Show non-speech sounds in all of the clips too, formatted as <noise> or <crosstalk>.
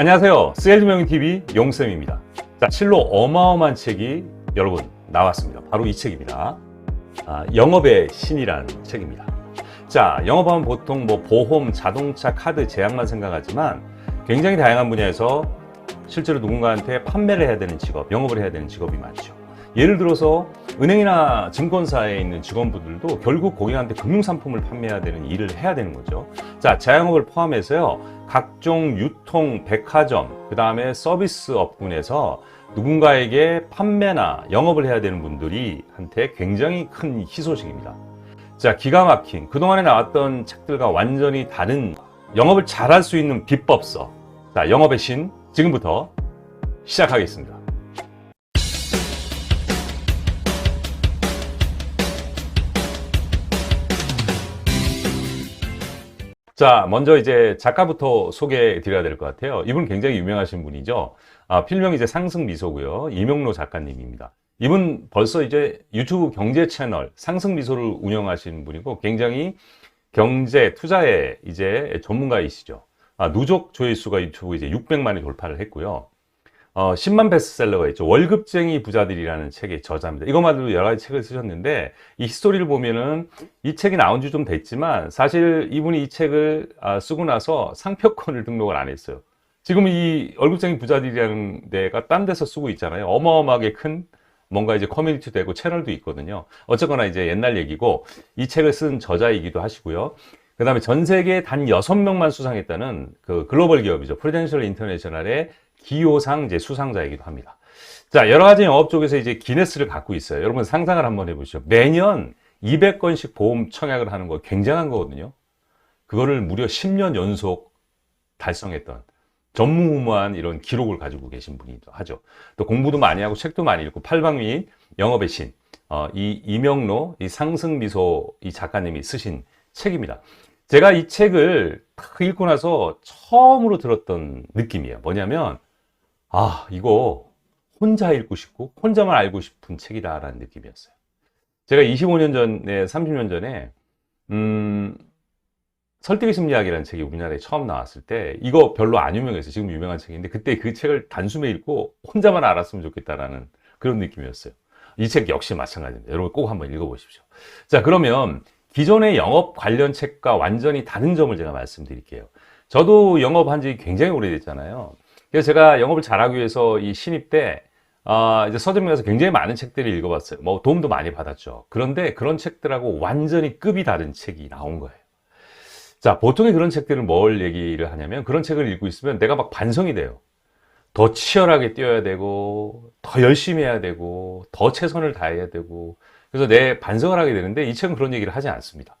안녕하세요. 세일즈명인 TV 용쌤입니다. 자, 실로 어마어마한 책이 여러분 나왔습니다. 바로 이 책입니다. 아, 영업의 신이라는 책입니다. 자, 영업하면 보통 뭐 보험, 자동차, 카드, 제약만 생각하지만 굉장히 다양한 분야에서 실제로 누군가한테 판매를 해야 되는 직업, 영업을 해야 되는 직업이 많죠. 예를 들어서 은행이나 증권사에 있는 직원분들도 결국 고객한테 금융상품을 판매해야 되는 일을 해야 되는 거죠. 자, 자영업을 포함해서요, 각종 유통, 백화점, 그 다음에 서비스 업군에서 누군가에게 판매나 영업을 해야 되는 분들이 한테 굉장히 큰 희소식입니다. 자, 기가 막힌 그동안에 나왔던 책들과 완전히 다른 영업을 잘할 수 있는 비법서. 자, 영업의 신 지금부터 시작하겠습니다. 자, 먼저 이제 작가부터 소개해 드려야 될 것 같아요. 이분 굉장히 유명하신 분이죠. 아, 필명 이제 상승 미소고요. 이명로 작가님입니다. 이분 벌써 이제 유튜브 경제 채널 상승 미소를 운영하시는 분이고 굉장히 경제 투자에 이제 전문가이시죠. 아, 누적 조회수가 유튜브 이제 600만이 돌파를 했고요. 어, 10만 베스트셀러가 있죠. 월급쟁이 부자들이라는 책의 저자입니다. 이것만으로 여러 가지 책을 쓰셨는데 이 히스토리를 보면은 이 책이 나온 지 좀 됐지만 사실 이분이 이 책을 아, 쓰고 나서 상표권을 등록을 안 했어요. 지금 이 월급쟁이 부자들이라는 데가 딴 데서 쓰고 있잖아요. 어마어마하게 큰 뭔가 이제 커뮤니티 되고 채널도 있거든요. 어쨌거나 이제 옛날 얘기고 이 책을 쓴 저자이기도 하시고요. 그 다음에 전 세계에 단 6명만 수상했다는 그 글로벌 기업이죠. 프리덴셜 인터내셔널의 기호상 이제 수상자이기도 합니다. 자, 여러 가지 영업 쪽에서 이제 기네스를 갖고 있어요. 여러분 상상을 한번 해보시죠. 매년 200건씩 보험 청약을 하는 거 굉장한 거거든요. 그거를 무려 10년 연속 달성했던 전무후무한 이런 기록을 가지고 계신 분이기도 하죠. 또 공부도 많이 하고 책도 많이 읽고 팔방미 영업의 신, 어, 이 이명로, 이 상승미소 이 작가님이 쓰신 책입니다. 제가 이 책을 딱 읽고 나서 처음으로 들었던 느낌이에요. 뭐냐면, 아, 이거 혼자 읽고 싶고, 혼자만 알고 싶은 책이다라는 느낌이었어요. 제가 25년 전에, 30년 전에, 음, 설득의 심리학이라는 책이 우리나라에 처음 나왔을 때, 이거 별로 안 유명했어요. 지금 유명한 책인데, 그때 그 책을 단숨에 읽고 혼자만 알았으면 좋겠다라는 그런 느낌이었어요. 이 책 역시 마찬가지입니다. 여러분 꼭 한번 읽어보십시오. 자, 그러면 기존의 영업 관련 책과 완전히 다른 점을 제가 말씀드릴게요. 저도 영업한 지 굉장히 오래됐잖아요. 그래서 제가 영업을 잘하기 위해서 이 신입 때, 아, 이제 서점에 가서 굉장히 많은 책들을 읽어봤어요. 뭐 도움도 많이 받았죠. 그런데 그런 책들하고 완전히 급이 다른 책이 나온 거예요. 자, 보통의 그런 책들은 뭘 얘기를 하냐면 그런 책을 읽고 있으면 내가 막 반성이 돼요. 더 치열하게 뛰어야 되고, 더 열심히 해야 되고, 더 최선을 다해야 되고, 그래서 내 반성을 하게 되는데 이 책은 그런 얘기를 하지 않습니다.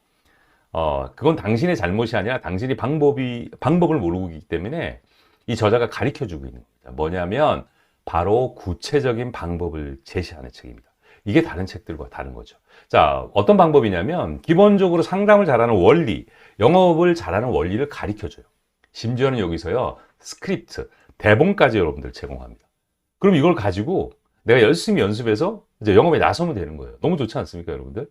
어, 그건 당신의 잘못이 아니라 당신이 방법이, 방법을 모르고 있기 때문에 이 저자가 가르쳐 주고 있는 겁니다. 뭐냐면 바로 구체적인 방법을 제시하는 책입니다. 이게 다른 책들과 다른 거죠. 자, 어떤 방법이냐면 기본적으로 상담을 잘하는 원리, 영업을 잘하는 원리를 가르쳐 줘요. 심지어는 여기서요, 스크립트, 대본까지 여러분들 제공합니다. 그럼 이걸 가지고 내가 열심히 연습해서 이제 영업에 나서면 되는 거예요. 너무 좋지 않습니까, 여러분들?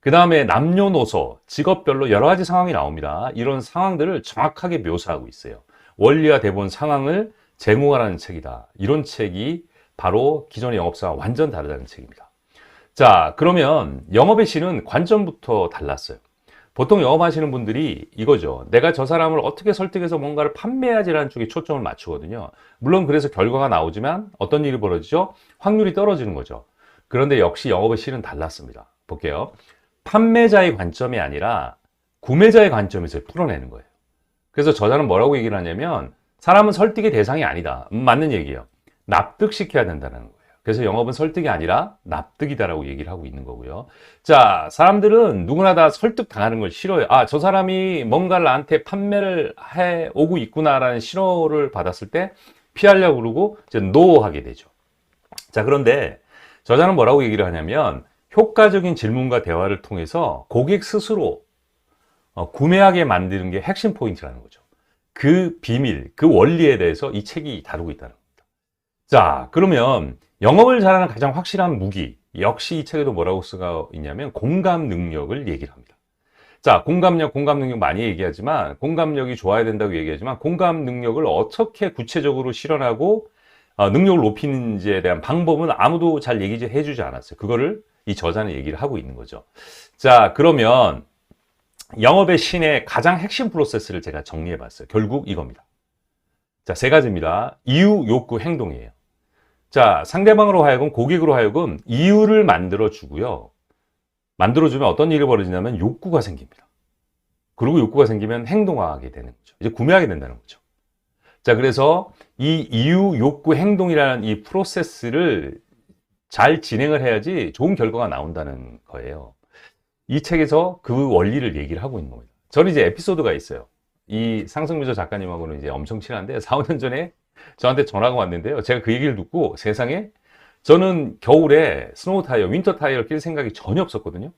그 다음에 남녀노소, 직업별로 여러 가지 상황이 나옵니다. 이런 상황들을 정확하게 묘사하고 있어요. 원리와 대본 상황을 제공하라는 책이다. 이런 책이 바로 기존의 영업사와 완전 다르다는 책입니다. 자, 그러면 영업의 신은 관점부터 달랐어요. 보통 영업하시는 분들이 이거죠. 내가 저 사람을 어떻게 설득해서 뭔가를 판매하지라는 쪽에 초점을 맞추거든요. 물론 그래서 결과가 나오지만 어떤 일이 벌어지죠? 확률이 떨어지는 거죠. 그런데 역시 영업의 실은 달랐습니다. 볼게요. 판매자의 관점이 아니라 구매자의 관점에서 풀어내는 거예요. 그래서 저자는 뭐라고 얘기를 하냐면 사람은 설득의 대상이 아니다. 음, 맞는 얘기예요. 납득시켜야 된다는 거예요. 그래서 영업은 설득이 아니라 납득이다라고 얘기를 하고 있는 거고요. 자, 사람들은 누구나 다 설득 당하는 걸 싫어요. 아, 저 사람이 뭔가를 나한테 판매를 해 오고 있구나라는 신호를 받았을 때 피하려고 그러고 이제 노하게 되죠. 자, 그런데 저자는 뭐라고 얘기를 하냐면 효과적인 질문과 대화를 통해서 고객 스스로 어, 구매하게 만드는 게 핵심 포인트라는 거죠. 그 비밀, 그 원리에 대해서 이 책이 다루고 있다는 겁니다. 자, 그러면 영업을 잘하는 가장 확실한 무기, 역시 이 책에도 뭐라고 쓰가 있냐면 공감 능력을 얘기를 합니다. 자, 공감력, 공감 능력 많이 얘기하지만 공감력이 좋아야 된다고 얘기하지만 공감 능력을 어떻게 구체적으로 실현하고 어, 능력을 높이는지에 대한 방법은 아무도 잘 얘기 해 주지 않았어요. 그거를 이 저자는 얘기를 하고 있는 거죠. 자, 그러면 영업의 신의 가장 핵심 프로세스를 제가 정리해 봤어요. 결국 이겁니다. 자, 세 가지입니다. 이유, 욕구, 행동이에요. 자, 상대방으로 하여금 고객으로 하여금 이유를 만들어 주고요. 만들어 주면 어떤 일이 벌어지냐면 욕구가 생깁니다. 그리고 욕구가 생기면 행동하게 되는 거죠. 이제 구매하게 된다는 거죠. 자, 그래서 이 이유, 욕구, 행동이라는 이 프로세스를 잘 진행을 해야지 좋은 결과가 나온다는 거예요. 이 책에서 그 원리를 얘기를 하고 있는 겁니다. 저는 이제 에피소드가 있어요. 이 상승미저 작가님하고는 이제 엄청 친한데 4, 5년 전에 저한테 전화가 왔는데요. 제가 그 얘기를 듣고 세상에 저는 겨울에 스노우 타이어, 윈터 타이어를 낄 생각이 전혀 없었거든요.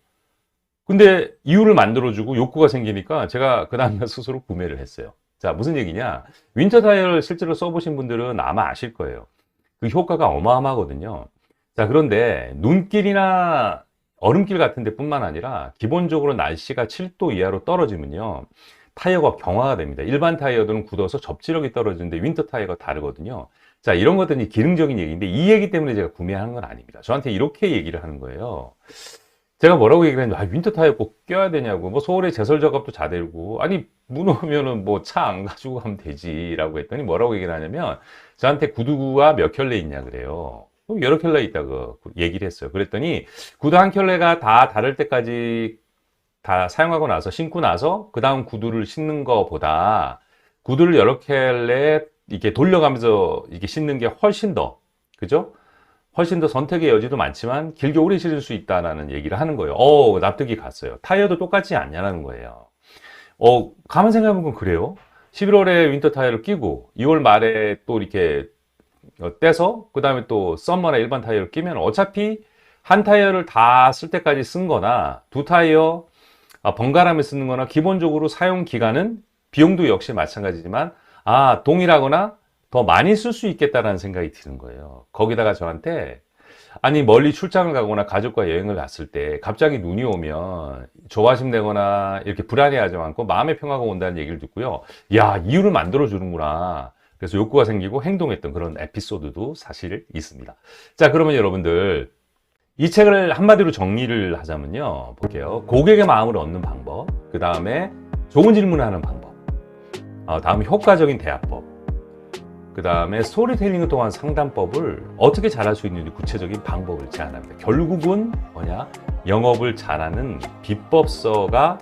근데 이유를 만들어주고 욕구가 생기니까 제가 그 다음날 <laughs> 스스로 구매를 했어요. 자, 무슨 얘기냐. 윈터 타이어를 실제로 써보신 분들은 아마 아실 거예요. 그 효과가 어마어마하거든요. 자, 그런데 눈길이나 얼음길 같은 데 뿐만 아니라 기본적으로 날씨가 7도 이하로 떨어지면요. 타이어가 경화가 됩니다. 일반 타이어들은 굳어서 접지력이 떨어지는데 윈터 타이어가 다르거든요. 자, 이런 것들이 기능적인 얘기인데 이 얘기 때문에 제가 구매하는 건 아닙니다. 저한테 이렇게 얘기를 하는 거예요. 제가 뭐라고 얘기를 했는데, 아, 윈터 타이어 꼭 껴야 되냐고. 뭐 서울에 제설 작업도 자대고, 아니, 문 오면은 뭐 차 안 가지고 가면 되지 라고 했더니 뭐라고 얘기를 하냐면, 저한테 구두가 몇 켤레 있냐 그래요. 여러 켤레 있다고 얘기를 했어요. 그랬더니 구두 한 켤레가 다 다를 때까지 다 사용하고 나서 신고 나서 그 다음 구두를 신는 것보다 구두를 여러 켤레 이렇게 돌려가면서 이게 신는 게 훨씬 더 그죠? 훨씬 더 선택의 여지도 많지만 길게 오래 신을 수 있다는 얘기를 하는 거예요. 어, 납득이 갔어요. 타이어도 똑같지 않냐는 거예요. 어, 가만 생각해보면 그래요. 11월에 윈터 타이어를 끼고 2월 말에 또 이렇게 어, 떼서 그 다음에 또 썸머나 일반 타이어를 끼면 어차피 한 타이어를 다 쓸 때까지 쓴 거나 두 타이어 아, 번갈아며 쓰는 거나 기본적으로 사용 기간은 비용도 역시 마찬가지지만 아 동일하거나 더 많이 쓸 수 있겠다라는 생각이 드는 거예요. 거기다가 저한테 아니 멀리 출장을 가거나 가족과 여행을 갔을 때 갑자기 눈이 오면 조바심 내거나 이렇게 불안해하지 않고 마음의 평화가 온다는 얘기를 듣고요. 야 이유를 만들어 주는구나. 그래서 욕구가 생기고 행동했던 그런 에피소드도 사실 있습니다. 자 그러면 여러분들 이 책을 한마디로 정리를 하자면요. 볼게요. 고객의 마음을 얻는 방법, 그 다음에 좋은 질문을 하는 방법, 어, 다음 효과적인 대화법, 그 다음에 스토리텔링을 통한 상담법을 어떻게 잘할 수 있는지 구체적인 방법을 제안합니다. 결국은 뭐냐? 영업을 잘하는 비법서가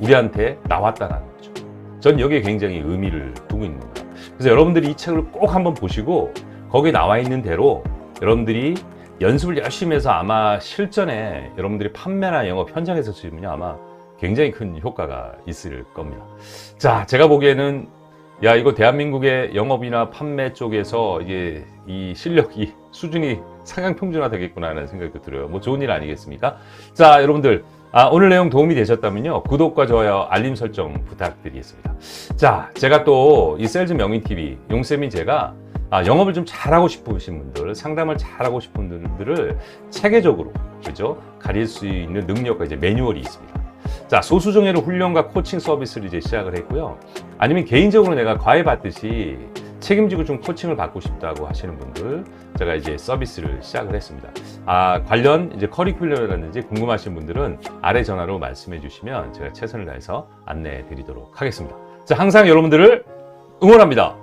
우리한테 나왔다는 거죠. 전 여기에 굉장히 의미를 두고 있는 겁니다. 그래서 여러분들이 이 책을 꼭 한번 보시고 거기에 나와 있는 대로 여러분들이 연습을 열심히 해서 아마 실전에 여러분들이 판매나 영업 현장에서 쓰면요 아마 굉장히 큰 효과가 있을 겁니다. 자, 제가 보기에는 야 이거 대한민국의 영업이나 판매 쪽에서 이게 이 실력이 수준이 상향 평준화 되겠구나 하는 생각도 들어요. 뭐 좋은 일 아니겠습니까? 자, 여러분들 아, 오늘 내용 도움이 되셨다면요. 구독과 좋아요, 알림 설정 부탁드리겠습니다. 자, 제가 또 이 셀즈 명인 TV 용쌤이 제가 아, 영업을 좀 잘하고 싶으신 분들, 상담을 잘하고 싶은 분들을 체계적으로 그죠 가릴 수 있는 능력과 이제 매뉴얼이 있습니다. 자, 소수정예로 훈련과 코칭 서비스를 이제 시작을 했고요. 아니면 개인적으로 내가 과외 받듯이 책임지고 좀 코칭을 받고 싶다고 하시는 분들 제가 이제 서비스를 시작을 했습니다. 아, 관련 이제 커리큘럼이라든지 궁금하신 분들은 아래 전화로 말씀해 주시면 제가 최선을 다해서 안내해 드리도록 하겠습니다. 자, 항상 여러분들을 응원합니다.